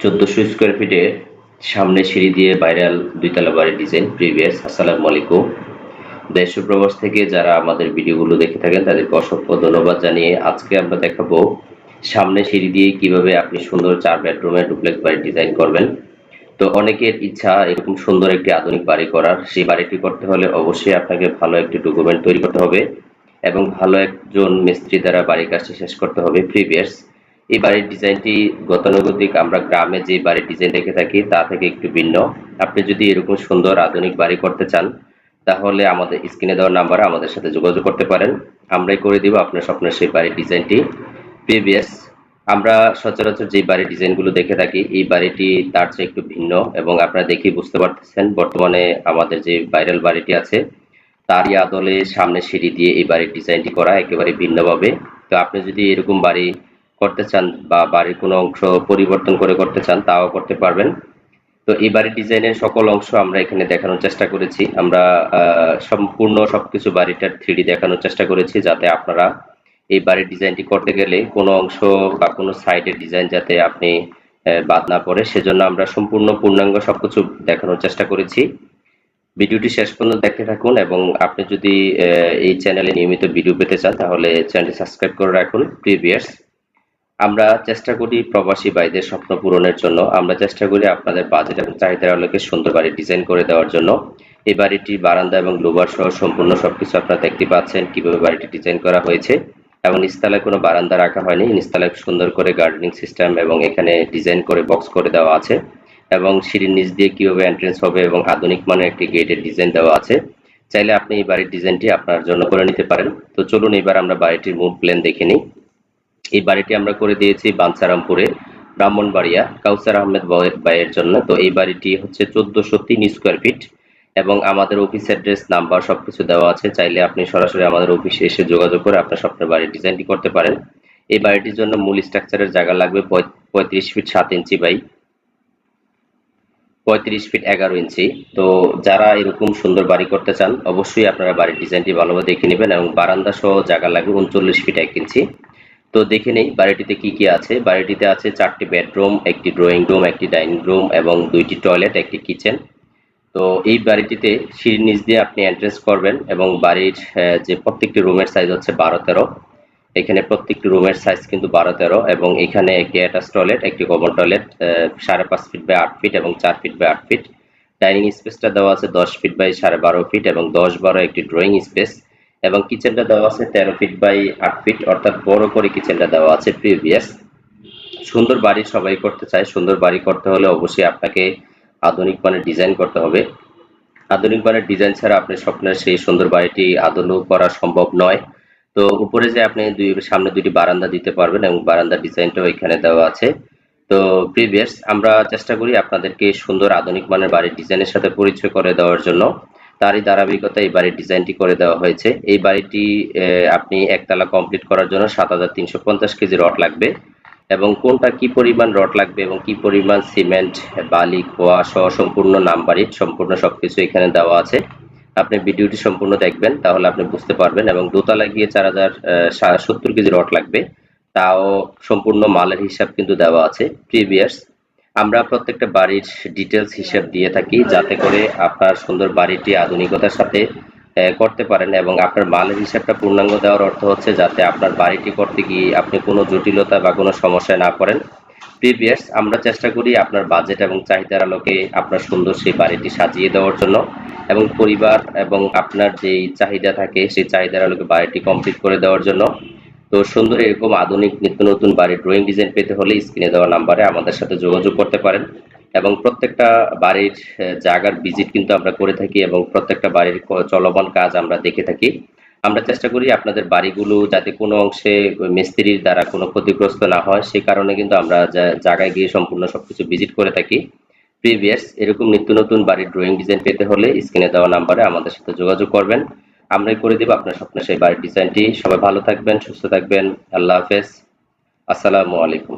চোদ্দশো স্কোয়ার ফিটের সামনে সিঁড়ি দিয়ে ভাইরাল দুইতলা বাড়ির ডিজাইন প্রিভিয়াস, আসসালামু আলাইকুম। দেশ প্রবাস থেকে যারা আমাদের ভিডিওগুলো দেখে থাকেন, তাদেরকে অসংখ্য ধন্যবাদ জানিয়ে আজকে আমরা দেখাবো সামনে সিঁড়ি দিয়ে কীভাবে আপনি সুন্দর চার বেডরুমের ডুপ্লেক্স বাড়ির ডিজাইন করবেন। তো অনেকের ইচ্ছা এরকম সুন্দর একটি আধুনিক বাড়ি করার। সেই বাড়িটি করতে হলে অবশ্যই আপনাকে ভালো একটি ডকুমেন্ট তৈরি করতে হবে এবং ভালো একজন মিস্ত্রি দ্বারা বাড়ির কাজটি শেষ করতে হবে প্রিভিয়াস। এই বাড়ির ডিজাইনটি গতানুগতিক, আমরা গ্রামে যে বাড়ির ডিজাইন দেখে থাকি তা থেকে একটু ভিন্ন। আপনি যদি এরকম সুন্দর আধুনিক বাড়ি করতে চান, তাহলে আমাদের স্ক্রিনে দেওয়ার নাম্বারে আমাদের সাথে যোগাযোগ করতে পারেন। আমরাই করে দিব আপনার স্বপ্নের সেই বাড়ির ডিজাইনটি। প্রিভিয়াস, আমরা সচরাচর যে বাড়ির ডিজাইনগুলো দেখে থাকি, এই বাড়িটি তার চেয়ে একটু ভিন্ন এবং আপনারা দেখেই বুঝতে পারতেছেন, বর্তমানে আমাদের যে ভাইরাল বাড়িটি আছে, তারই আদলে সামনে সিঁড়ি দিয়ে এই বাড়ির ডিজাইনটি করা একেবারে ভিন্নভাবে। তো আপনি যদি এরকম বাড়ি করতে চান বা বাড়ির কোনো অংশ পরিবর্তন করে করতে চান, তাও করতে পারবেন। তো এই বাড়ির ডিজাইনের সকল অংশ আমরা এখানে দেখানোর চেষ্টা করেছি। আমরা সম্পূর্ণ সবকিছু বাড়িটার থ্রিডি দেখানোর চেষ্টা করেছি যাতে আপনারা এই বাড়ির ডিজাইনটি করতে গেলে কোনো অংশ বা কোনো সাইডের ডিজাইন যাতে আপনি বাদ না পড়ে। সেজন্য আমরা সম্পূর্ণ পূর্ণাঙ্গ সবকিছু দেখানোর চেষ্টা করেছি। ভিডিওটি শেষ পর্যন্ত দেখতে থাকুন এবং আপনি যদি এই চ্যানেলে নিয়মিত ভিডিও পেতে চান, তাহলে চ্যানেলটি সাবস্ক্রাইব করে রাখুন প্রিভিয়াস আমরা চেষ্টা করি প্রবাসী ভাইদের স্বপ্ন পূরণের জন্য। আমরা চেষ্টা করি আপনাদের বাজেট এবং চাহিদার আলোকে সুন্দর বাড়ি ডিজাইন করে দেওয়ার জন্য। এই বাড়িটি বারান্দা এবং লোবার সহ সম্পূর্ণ সবকিছু আপনারা দেখতে পাচ্ছেন কীভাবে বাড়িটি ডিজাইন করা হয়েছে। এবং নিস্তালায় কোনো বারান্দা রাখা হয়নি। নিস্তালায় সুন্দর করে গার্ডেনিং সিস্টেম এবং এখানে ডিজাইন করে বক্স করে দেওয়া আছে। এবং সিঁড়ির নিচ দিয়ে কীভাবে এন্ট্রেন্স হবে এবং আধুনিক মানের একটি গেটের ডিজাইন দেওয়া আছে। চাইলে আপনি এই বাড়ির ডিজাইনটি আপনার জন্য করে নিতে পারেন। তো চলুন এবার আমরা বাড়িটির মূল প্ল্যান দেখে নিই। এই বাড়িটি আমরা করে দিয়েছি বাঞ্ছারামপুরে, ব্রাহ্মণবাড়িয়া, কাউসার আহমেদ ভাইয়ের জন্য। তো এই বাড়িটি হচ্ছে চোদ্দশো তিন স্কোয়ার ফিট এবং আমাদের অফিস অ্যাড্রেস, নাম্বার সবকিছু দেওয়া আছে। চাইলে আপনি সরাসরি আমাদের অফিসে এসে যোগাযোগ করে আপনার স্বপ্নের বাড়ির ডিজাইনটি করতে পারেন। এই বাড়িটির জন্য মূল স্ট্রাকচারের জায়গা লাগবে পঁয়ত্রিশ ফিট সাত ইঞ্চি বাই পঁয়ত্রিশ ফিট এগারো ইঞ্চি। তো যারা এরকম সুন্দর বাড়ি করতে চান, অবশ্যই আপনারা বাড়ির ডিজাইনটি ভালোভাবে দেখে নেবেন এবং বারান্দা সহ জায়গা লাগবে উনচল্লিশ ফিট এক ইঞ্চি। তো দেখে নেই বাড়িটিতে কি কি আছে। বাড়িটিতে আছে চারটি বেডরুম, একটি ড্রয়িং রুম, একটি ডাইনিং রুম এবং দুইটি টয়লেট, একটি কিচেন। তো এই বাড়িটিতে সিঁড়ির নিচ দিয়ে আপনি এন্ট্রেন্স করবেন এবং বাড়ির যে প্রত্যেকটি রুমের সাইজ হচ্ছে বারো তেরো। এখানে প্রত্যেকটি রুমের সাইজ কিন্তু বারো তেরো এবং এখানে একটি অ্যাটাচ টয়লেট একটি কমন টয়লেট সাড়ে পাঁচ ফিট বাই আট ফিট এবং চার ফিট বাই আট ফিট ডাইনিং স্পেসটা দেওয়া আছে দশ ফিট বাই সাড়ে বারো ফিট এবং দশ বারো একটি ড্রয়িং স্পেস এবং কিচেনটা দেওয়া আছে তেরো ফিট বাই আট ফিট অর্থাৎ বড় করে কিচেনটা দেওয়া আছে প্রিভিয়াস সুন্দর বাড়ি সবাই করতে চায়। সুন্দর বাড়ি করতে হলে অবশ্যই আপনাকে আধুনিক মানের ডিজাইন করতে হবে। আধুনিক মানের ডিজাইন ছাড়া আপনার স্বপ্নের সেই সুন্দর বাড়িটি আধুনিক করা সম্ভব নয়। তো উপরে যে আপনি দুই, সামনে দুটি বারান্দা দিতে পারবেন এবং বারান্দার ডিজাইনটাও এখানে দেওয়া আছে। তো প্রিভিয়াস আমরা চেষ্টা করি আপনাদেরকে সুন্দর আধুনিক মানের বাড়ির ডিজাইনের সাথে পরিচয় করে দেওয়ার জন্য। তারই ধারাবাহিকতা এই বাড়ির ডিজাইনটি করে দেওয়া হয়েছে। এই বাড়িটি আপনি একতলা কমপ্লিট করার জন্য সাত হাজার তিনশো পঞ্চাশ কেজি রড লাগবে এবং কোনটা কি পরিমাণ রড লাগবে এবং কি পরিমাণ সিমেন্ট, বালি, খোয়া সহ সম্পূর্ণ নাম্বারিট সম্পূর্ণ সবকিছু এখানে দেওয়া আছে। আপনি ভিডিওটি সম্পূর্ণ দেখবেন, তাহলে আপনি বুঝতে পারবেন এবং দোতলা গিয়ে চার হাজার সত্তর কেজি রড লাগবে। তাও সম্পূর্ণ মালের হিসাব কিন্তু দেওয়া আছে প্রিভিয়াস আমরা প্রত্যেকটা বাড়ির ডিটেলস হিসেব দিয়ে থাকি যাতে করে আপনার সুন্দর বাড়িটি আধুনিকতার সাথে করতে পারেন এবং আপনার মালের হিসাবটা পূর্ণাঙ্গ দেওয়ার অর্থ হচ্ছে যাতে আপনার বাড়িটি করতে গিয়ে আপনি কোনো জটিলতা বা কোনো সমস্যায় না পড়েন প্রিভিয়াস আমরা চেষ্টা করি আপনার বাজেট এবং চাহিদার আলোকে আপনার সুন্দর সেই বাড়িটি সাজিয়ে দেওয়ার জন্য এবং পরিবার এবং আপনার যেই চাহিদা থাকে সেই চাহিদার আলোকে বাড়িটি কমপ্লিট করে দেওয়ার জন্য। তো সুন্দর এরকম আধুনিক নিত্য নতুন বাড়ির ড্রয়িং ডিজাইন পেতে হলে স্ক্রিনে দেওয়া নাম্বারে আমাদের সাথে যোগাযোগ করতে পারেন। এবং প্রত্যেকটা বাড়ির জায়গার ভিজিট কিন্তু আমরা করে থাকি এবং প্রত্যেকটা বাড়ির চলমান কাজ আমরা দেখে থাকি। আমরা চেষ্টা করি আপনাদের বাড়িগুলো যাতে কোনো অংশে মিস্ত্রির দ্বারা কোনো ক্ষতিগ্রস্ত না হয় সেই কারণে কিন্তু আমরা জায়গায় গিয়ে সম্পূর্ণ সবকিছু ভিজিট করে থাকি। প্রিভিয়াস এরকম নিত্য নতুন বাড়ির ড্রয়িং ডিজাইন পেতে হলে স্ক্রিনে দেওয়া নাম্বারে আমাদের সাথে যোগাযোগ করবেন। আমরাই করে দেবো আপনার স্বপ্নের সেই বাড়ির ডিজাইনটি সবাই ভালো থাকবেন, সুস্থ থাকবেন। আল্লাহ হাফেজ। আসসালামু আলাইকুম।